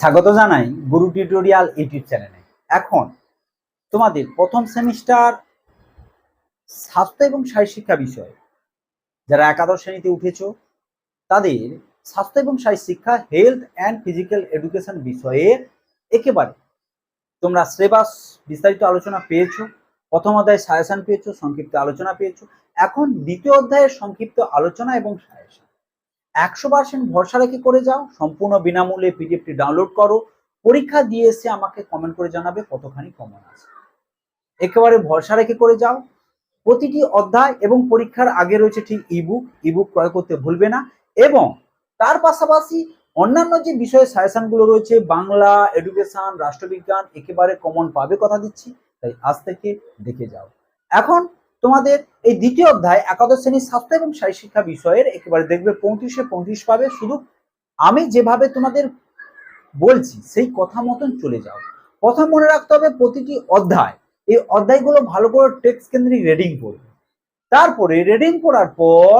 স্বাগত জানাই গুরু tutorial YouTube চ্যানেলে। এখন তোমাদের প্রথম সেমিস্টার স্বাস্থ্য এবং শিক্ষা বিষয়। যারা একাদশ শ্রেণীতে উঠেছো, তাদের স্বাস্থ্য এবং শিক্ষা হেলথ অ্যান্ড ফিজিক্যাল এডুকেশন বিষয়ে একেবারে তোমরা সিলেবাস বিস্তারিত আলোচনা পেয়েছ, প্রথম অধ্যায়ে সাজেশন পেয়েছ, সংক্ষিপ্ত আলোচনা পেয়েছ। এখন দ্বিতীয় অধ্যায়ের সংক্ষিপ্ত আলোচনা এবং সাজেশন একশো পার্সেন্ট ভরসা রেখে করে যাও, সম্পূর্ণ বিনামূল্যে পিডিএফটি ডাউনলোড করো, পরীক্ষা দিয়ে এসে আমাকে কমেন্ট করে জানাবে কতখানি কমন আছে। একেবারে ভরসা রেখে করে যাও। প্রতিটি অধ্যায় এবং পরীক্ষার আগে রয়েছে ঠিক ইবুক ইবুক ক্রয় করতে ভুলবে না এবং তার পাশাপাশি অন্যান্য যে বিষয়ে সাজেশনগুলো রয়েছে, বাংলা এডুকেশন রাষ্ট্রবিজ্ঞান একেবারে কমন পাবে কথা দিচ্ছি, তাই আজ থেকে দেখে যাও। এখন তোমাদের এই দ্বিতীয় অধ্যায় একাদশ শ্রেণির স্বাস্থ্য এবং শারীর শিক্ষা বিষয়ের একেবারে দেখবে পঁয়ত্রিশে পঁয়ত্রিশ পাবে। শুধু আমি যেভাবে তোমাদের বলছি, সেই কথা মতন চলে যাও। প্রথম মনে রাখতে হবে প্রতিটি অধ্যায়, এই অধ্যায়গুলো ভালো করে টেক্সট কেন্দ্রিক রিডিং করবে তারপরে রিডিং করার পর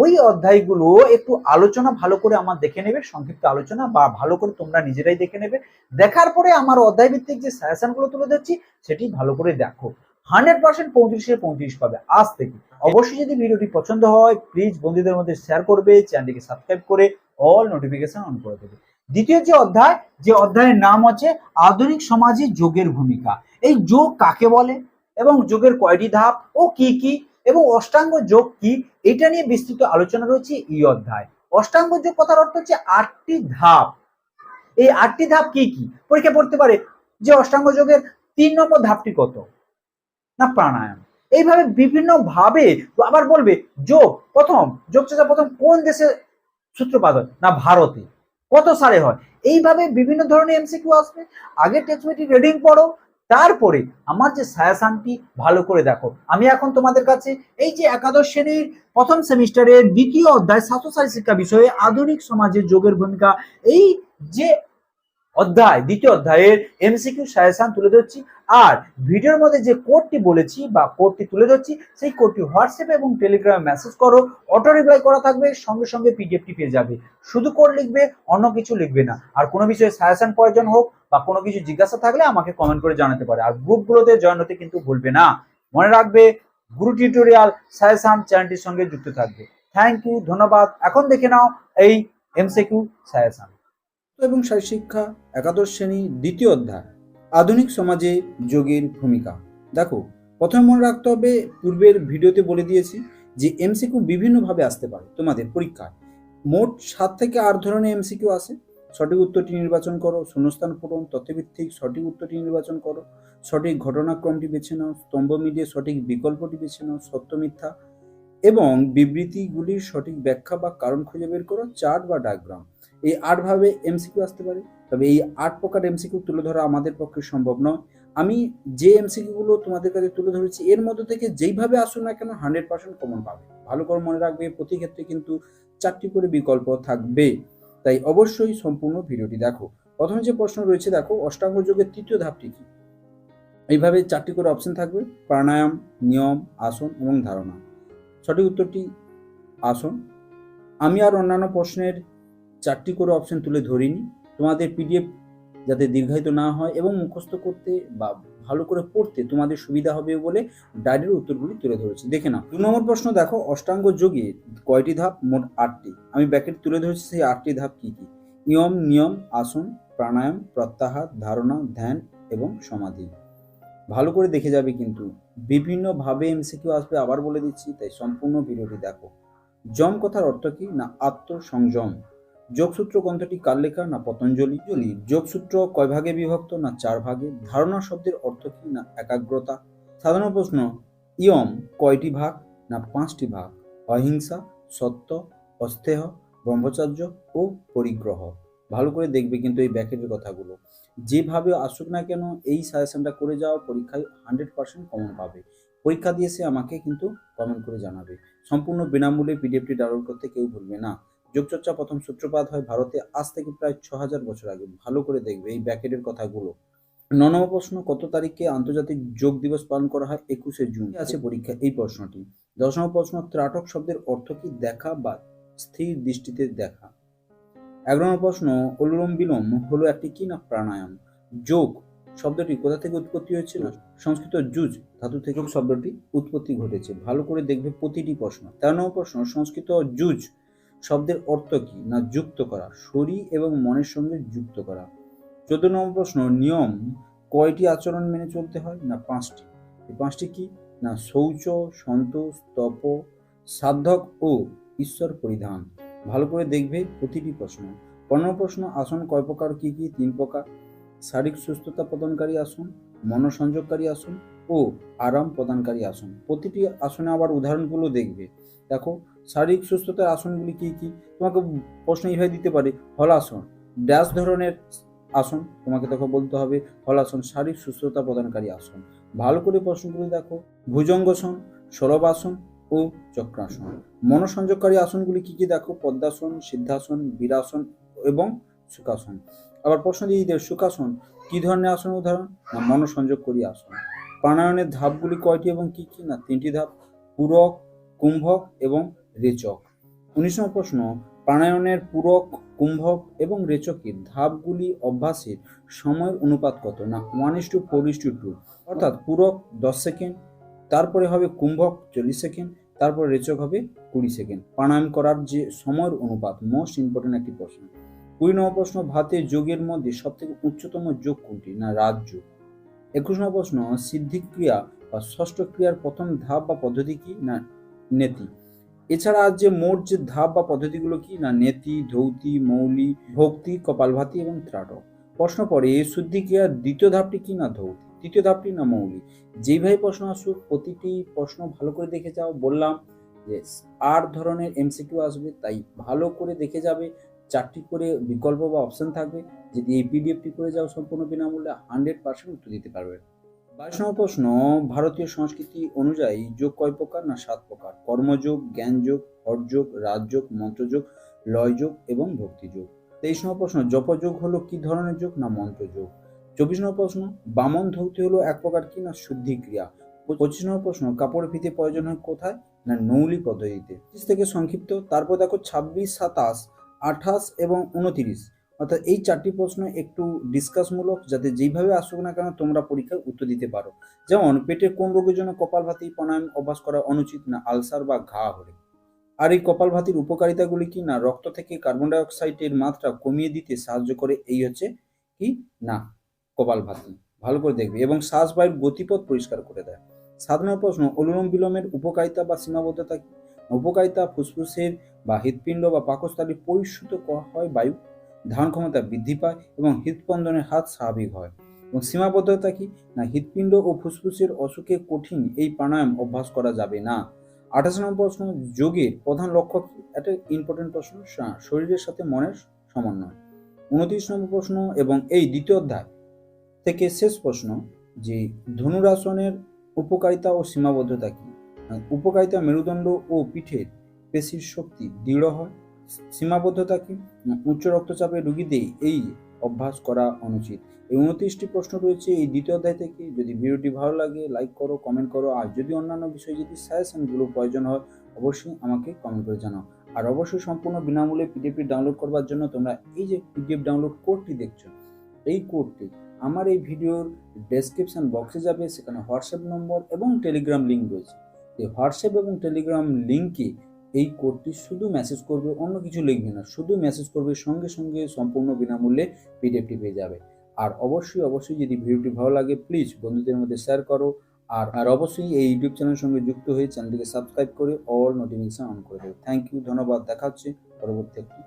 ওই অধ্যায়গুলো একটু আলোচনা ভালো করে আমার দেখে নেবে, সংক্ষিপ্ত আলোচনা, বা ভালো করে তোমরা নিজেরাই দেখে নেবে। দেখার পরে আমার অধ্যায় ভিত্তিক যে সাজেশনগুলো তুলে ধরছি, সেটি ভালো করে দেখো। হান্ড্রেড পার্সেন্ট পঁয়ত্রিশে পঁয়ত্রিশ পাবে আজ থেকে। অবশ্যই যদি ভিডিওটি পছন্দ হয় প্লিজ বন্ধুদের মধ্যে শেয়ার করবে চ্যানেলটিকে সাবস্ক্রাইব করে অল নোটিফিকেশন অন করে দেবে। দ্বিতীয় যে অধ্যায়, যে অধ্যায়ের নাম হচ্ছে আধুনিক সমাজে যোগের ভূমিকা। এই যোগ কাকে বলে এবং যোগের কয়টি ধাপ ও কি কি এবং অষ্টাঙ্গ যোগ কি, এটা নিয়ে বিস্তৃত আলোচনা রয়েছে এই অধ্যায়। অষ্টাঙ্গ যোগ কথার অর্থ হচ্ছে আটটি ধাপ। এই আটটি ধাপ কি কি? পরীক্ষা পড়তে পারে যে অষ্টাঙ্গ যোগের তিন নম্বর ধাপটি কত? না প্রাণায়াম। এইভাবে বিভিন্ন ভাবে আবার বলবে, যোগ, প্রথম, যোগ চর্চা প্রথম কোন দেশে সূত্রপাত হয়? না, ভারতে। কত সালে হয়? এইভাবে বিভিন্ন ধরনের এমসিকিউ আসবে। আগে টেক্সট বইটি রিডিং পড়ো, তারপরে আমার যে সায়াসানটি ভালো করে দেখো। আমি এখন তোমাদের কাছে এই যে একাদশ শ্রেণির প্রথম সেমিস্টারের দ্বিতীয় অধ্যায় স্বাস্থ্যসারী শিক্ষা বিষয়ে আধুনিক সমাজে যোগের ভূমিকা, এই যে অধ্যায়, দ্বিতীয় অধ্যায়ের এমসিকিউ সাজেশন তুলে ধরছি। আর ভিডিওর মধ্যে যে কোডটি বলেছি বা কোডটি তুলে ধরছি, সেই কোডটি হোয়াটসঅ্যাপে এবং টেলিগ্রামে মেসেজ করো। অটো রিপ্লাই করা থাকবে, সঙ্গে সঙ্গে পিডিএফটি পেয়ে যাবে। শুধু কোড লিখবে, অন্য কিছু লিখবে না। আর কোনো বিষয়ে সাজেশন প্রয়োজন হোক বা কোনো কিছু জিজ্ঞাসা থাকলে আমাকে কমেন্ট করে জানাতে পারে। আর গ্রুপগুলোতে জয়েন হতে কিন্তু ভুলবে না। মনে রাখবে, গুরু টিউটোরিয়াল সাজেশন চ্যানেলটির সঙ্গে যুক্ত থাকবে। থ্যাংক ইউ ধন্যবাদ। এখন দেখে নাও এই এমসিকিউ সাজেশন। এবং শিক্ষা একাদশ শ্রেণি, দ্বিতীয় অধ্যায়। আধুনিক সমাজে যোগের ভূমিকা। দেখো, প্রথমে মনে রাখতে হবে, পূর্বের ভিডিওতে বলে দিয়েছি যে এমসিকিউ বিভিন্নভাবে আসতে পারে তোমাদের পরীক্ষায়। মোট সাত থেকে আট ধরনের এমসিকিউ আসে সঠিক উত্তরটি নির্বাচন করো, শূন্যস্থান পূরণ, তথ্যভিত্তিক সঠিক উত্তরটি নির্বাচন করো, সঠিক ঘটনাক্রমটি বেছে নাও, স্তম্ভ মিলিয়ে সঠিক বিকল্পটি বেছে নাও, সত্য মিথ্যা এবং বিবৃতিগুলির সঠিক ব্যাখ্যা বা কারণ খুঁজে বের করো, চার্ট বা ডায়াগ্রাম। এই আটভাবে এমসিকিউ আসতে পারে, তবে এই আট প্রকার এমসিকিউ তুলে ধরা আমাদের পক্ষে সম্ভব নয়। আমি যে এমসিকিউগুলো তোমাদের কাছে তুলে ধরেছি, এর মধ্যে থেকে যেইভাবে আসুন না কেন হান্ড্রেড পার্সেন্ট কমন পাবে। ভালো করে মনে রাখবে, প্রতি ক্ষেত্রে কিন্তু চারটি করে বিকল্প থাকবে। তাই অবশ্যই সম্পূর্ণ ভিডিওটি দেখো। প্রথমে যে প্রশ্ন রয়েছে, দেখো, অষ্টাঙ্গ যোগের তৃতীয় ধাপটি কি? এইভাবে চারটি করে অপশন থাকবে, প্রাণায়াম, নিয়ম, আসন এবং ধারণা। সঠিক উত্তরটি আসন। আমি আর অন্যান্য প্রশ্নের চারটি করে অপশন তুলে ধরিনি। তোমাদের পিডিএফ যাতে দীর্ঘায়িত না হয় এবং মুখস্থ করতে বা ভালো করে পড়তে তোমাদের সুবিধা হবে বলে ডায়েরির উত্তরগুলি তুলে ধরেছি। দেখে নাও। দু নম্বর প্রশ্ন দেখো, অষ্টাঙ্গ যোগে কয়টি ধাপ? মোট আটটি। আমি ব্যাকেট তুলে ধরেছি, সেই আটটি ধাপ কি কি? নিয়ম নিয়ম, আসন, প্রাণায়াম, প্রত্যাহার, ধারণা, ধ্যান এবং সমাধি। ভালো করে দেখে যাবে কিন্তু। বিভিন্নভাবে এমসিকিউ আসবে আবার বলে দিচ্ছি, তাই সম্পূর্ণ ভিডিওটি দেখো। জম কথার অর্থ কি না আত্মসংযম? যোগসূত্র গ্রন্থটি কার লেখা না পতঞ্জলি? জলি যোগসূত্র কয় ভাগে বিভক্ত না চার ভাগে? ধারণা শব্দের অর্থ কি না একাগ্রতা? সাধারণ প্রশ্ন ইয়ম কয়টি ভাগ না পাঁচটি ভাগ? অহিংসা সত্য অস্থেহ ব্রহ্মচার্য ও পরিগ্রহ। ভালো করে দেখবে কিন্তু এই ব্যাকেটের কথাগুলো। যেভাবে আসুক না কেন এই সাজেশনটা করে যাওয়া পরীক্ষায় হান্ড্রেড পার্সেন্ট কমন পাবে। পরীক্ষা দিয়ে সে আমাকে কিন্তু কমেন্ট করে জানাবে। সম্পূর্ণ বিনামূল্যে পিডিএফটি ডাউনলোড করতে কেউ ভুলবে না। যোগচর্চা প্রথম সূত্রপাত হয় ভারতে। আজ থেকে প্রায় ছ হাজার বছর আগে। ভালো করে দেখবে এই ব্যাকেটের কথাগুলো। ন নম্বর প্রশ্ন কত তারিখে আন্তর্জাতিক যোগ দিবস পালন করা হয়? একুশে জুন। আছে পরীক্ষা এই প্রশ্নটি। দশম প্রশ্ন ত্রাটক শব্দের অর্থ কি? দেখা বা স্থির দৃষ্টিতে দেখা। এগারো নম্বর প্রশ্ন অনুলোম বিলোম হলো একটি কি না প্রাণায়াম? যোগ শব্দটি কোথা থেকে উৎপত্তি হয়েছিল? সংস্কৃত জুজ ধাতু থেকে শব্দটি উৎপত্তি ঘটেছে। ভালো করে দেখবে প্রতিটি প্রশ্ন। তেরো নম্বর প্রশ্ন সংস্কৃত জুজ শব্দের অর্থ কি? না যুক্ত করা। শরীর এবং মনের সঙ্গে যুক্ত করা। চোদ্দ নম্বর প্রশ্ন, নিয়ম কয়টি আচরণ মেনে চলতে হয়? না পাঁচটি। এই পাঁচটি কি? না শৌচ, সন্তোষ, তপ সাধক ও ঈশ্বর পরিধান। ভালো করে দেখবে প্রতিটি প্রশ্ন। পনেরো প্রশ্ন, আসন কয় প্রকার? কি কি? তিন প্রকার। শারীরিক সুস্থতা প্রদানকারী আসন, মনসংযোগকারী আসন ও আরাম প্রদানকারী আসন। প্রতিটি আসনে আবার উদাহরণগুলো দেখবে। দেখো শারীরিক সুস্থতার আসনগুলি কি কি? তোমাকে প্রশ্ন এইভাবে দিতে পারে। হলাসন ড্যাশ ধরনের আসন তোমাকে দেখো বলতে হবে। হলাসন শারীরিক সুস্থতা প্রদানকারী আসন। ভালো করে প্রশ্নগুলি দেখো। ভুজঙ্গসন, সরবাসন ও চক্রাসন। মনসংযোগকারী আসনগুলি কি কি দেখো? পদ্মাসন, সিদ্ধাসন, বীরাসন এবং সুখাসন আবার প্রশ্ন দিয়ে দিতে সুখাসন কি ধরনের আসন উদাহরণ? না, মনসংযোগকারী আসন। প্রাণায়ামের ধাপগুলি কয়টি এবং কি কি? না, তিনটি ধাপ। পূরক, কুম্ভক এবং রেচক। উনিশ নম্বর প্রশ্ন প্রাণায়ামের পূরক, কুম্ভক এবং রেচকের ধাপগুলি অভ্যাসের সময়ের অনুপাত কত? না one is to four is to two অর্থাৎ পূরক দশ সেকেন্ড, তারপরে হবে কুম্ভক চল্লিশ সেকেন্ড, তারপর রেচক হবে কুড়ি সেকেন্ড। প্রাণায়াম করার যে সময়ের অনুপাত মোস্ট ইম্পর্টেন্ট একটি প্রশ্ন। কুড়ি নম্বর প্রশ্ন, ভাতে যোগের মধ্যে সব থেকে উচ্চতম যোগ কোনটি? না রাজযোগ একুশ নম্বর প্রশ্ন, সিদ্ধিক্রিয়া বা ষষ্ঠ ক্রিয়ার প্রথম ধাপ বা পদ্ধতি কি? না, নেতি। এছাড়া আর যে মোট যে ধাপ বা পদ্ধতিগুলো কি? না নেতি, ধৌতি, মৌলি, ভক্তি, কপালভাতি এবং ত্রাটক। প্রশ্ন পরে শুদ্ধি ক্রিয়ার দ্বিতীয় ধাপটি কি না ধৌতি? তৃতীয় ধাপটি না মৌলি? যেইভাবে প্রশ্ন আসুক, প্রতিটি প্রশ্ন ভালো করে দেখে যাও। বললাম যে আট ধরনের এমসিকিউ আসবে, তাই ভালো করে দেখে যাবে। চারটি করে বিকল্প বা অপশন থাকবে। যদি এই পিডিএফটি করে যাও সম্পূর্ণ বিনামূল্যে হান্ড্রেড পার্সেন্ট উত্তর দিতে পারবে। বাইশ প্রশ্ন, ভারতীয় সংস্কৃতি অনুযায়ী যোগ কয় প্রকার না সাত প্রকার? কর্মযোগ, জ্ঞানযোগ, হরযোগ, রাজযোগ, মন্ত্রযোগ, লয়যোগ এবং ভক্তিযোগ। তেইশ নম্বর প্রশ্ন, জপযোগ হলো কি ধরনের যোগ না মন্ত্রযোগ? চব্বিশ নম্বর প্রশ্ন, বামন ধৌতি হলো এক প্রকার কি না শুদ্ধি ক্রিয়া? পঁচিশ নম্বর প্রশ্ন কাপড় ফিতে প্রয়োজন হয় কোথায় না নৌলি পদ্ধতিতে? থেকে সংক্ষিপ্ত, তারপর দেখো ছাব্বিশ, সাতাশ, আঠাশ এবং উনতিরিশ। অর্থাৎ এই চারটি প্রশ্ন একটু ডিসকাসমূলক যাতে যেইভাবে আসুক না কেন তোমরা পরীক্ষায় উত্তর দিতে পারো। যেমন, পেটে কোন রোগের জন্য কপালভাতি, প্রাণায়াম, অভ্যাস করা অনুচিত না আলসার বা ঘা হলে? আর এই কপালভাতির উপকারিতাগুলি কি না? রক্ত থেকে কার্বন ডাইঅক্সাইডের মাত্রা কমিয়ে দিতে সাহায্য করে? এই হচ্ছে কি? না, কপালভাতি। ভালো করে দেখবে। এবং শ্বাস, বায়ুর গতিপথ পরিষ্কার করে দেয়। নম্বর প্রশ্ন, অনুলোম বিলোমের উপকারিতা বা সীমাবদ্ধতা উপকারিতা ফুসফুসের বা হৃৎপিণ্ড বা পাকস্থলী পরিশ্রুত হয় বায়ু? ধারণ ক্ষমতা বৃদ্ধি পায় এবং হৃৎপন্দনের হাত স্বাভাবিক হয়। এবং সীমাবদ্ধতা কি? না, হৃৎপিণ্ড ও ফুসফুসের অসুখে কঠিন এই প্রাণায়াম অভ্যাস করা যাবে না। আঠাশ নম্বর প্রশ্ন, যোগের প্রধান লক্ষ্য কি? একটা ইম্পর্টেন্ট প্রশ্ন শরীরের সাথে মনের সমন্বয়। উনত্রিশ নম্বর প্রশ্ন এবং এই দ্বিতীয় অধ্যায় থেকে শেষ প্রশ্ন যে ধনুরাসনের উপকারিতা ও সীমাবদ্ধতা কি? উপকারিতা মেরুদণ্ড ও পিঠের পেশির শক্তি দৃঢ় হয় সীমাবদ্ধতা কি? উচ্চ রক্তচাপের রোগীদের এই অভ্যাস করা অনুচিত। এই উনত্রিশটি প্রশ্ন রয়েছে, এই দ্বিতীয় অধ্যায় থেকে। যদি ভিডিওটি ভালো লাগে লাইক করো কমেন্ট করো। আর যদি অন্যান্য বিষয়ে যদি সাজেশনগুলো প্রয়োজন হয়, অবশ্যই আমাকে কমেন্ট করে জানাও। আর অবশ্যই সম্পূর্ণ বিনামূল্যে পিডিএফটি ডাউনলোড করবার জন্য তোমরা এই যে পিডিএফ ডাউনলোড কোডটি দেখছ, এই কোডটি আমার এই ভিডিওর ডেসক্রিপশন বক্সে যাবে। সেখানে হোয়াটসঅ্যাপ নম্বর এবং টেলিগ্রাম লিঙ্ক রয়েছে। এই হোয়াটসঅ্যাপ এবং টেলিগ্রাম লিঙ্কে এই কোডটি শুধু মেসেজ করবে, অন্য কিছু লিখবে না। শুধু মেসেজ করবে, সঙ্গে সঙ্গে সম্পূর্ণ বিনামূল্যে পিডিএফটি পেয়ে যাবে। আর অবশ্যই অবশ্যই যদি ভিডিওটি ভালো লাগে প্লিজ বন্ধুদের মধ্যে শেয়ার করো। আর আর অবশ্যই এই ইউটিউব চ্যানেলের সঙ্গে যুক্ত হয়ে চ্যানেলটিকে সাবস্ক্রাইব করে অল নোটিফিকেশান অন করে দেবে। থ্যাংক ইউ ধন্যবাদ, দেখা হচ্ছে পরবর্তী একটি